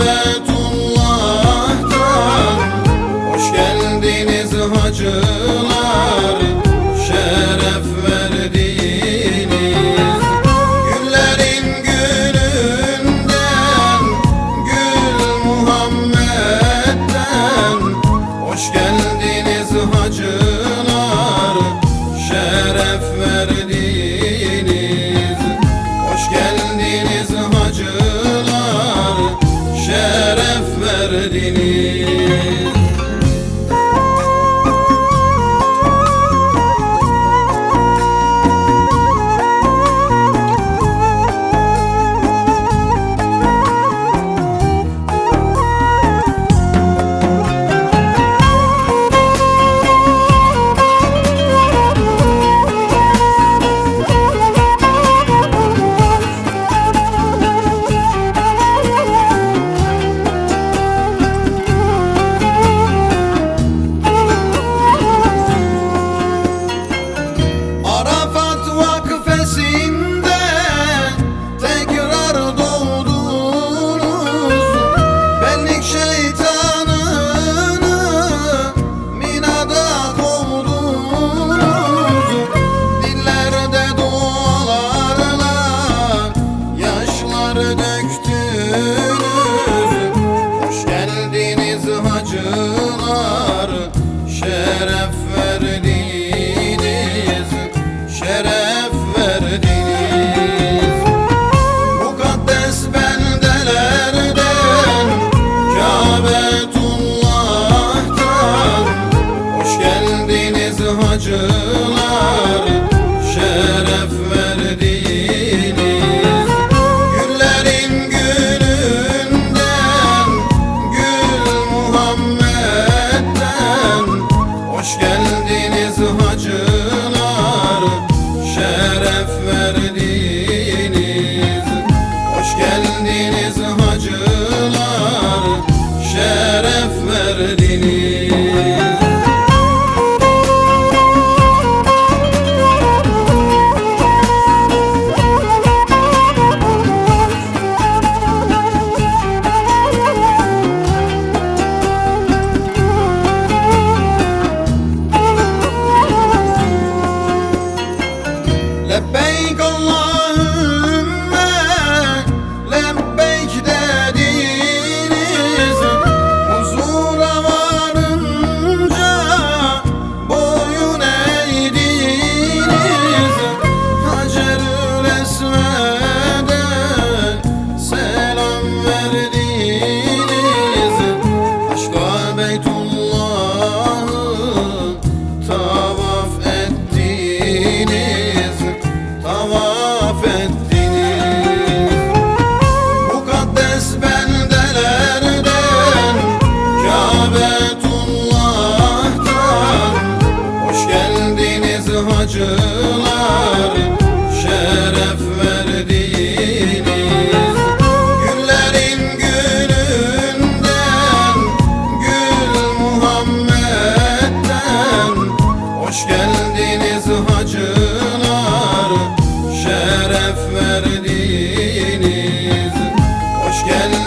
Rahmetullah'tan Hoş geldiniz hacılar. Şeref verdiniz. Güllerin gülünden Gül Muhammed'den. Hoş geldiniz hacılar. Verdiniz yaşlar Hoş geldiniz hacılar Şeref verdiniz Hoş geldiniz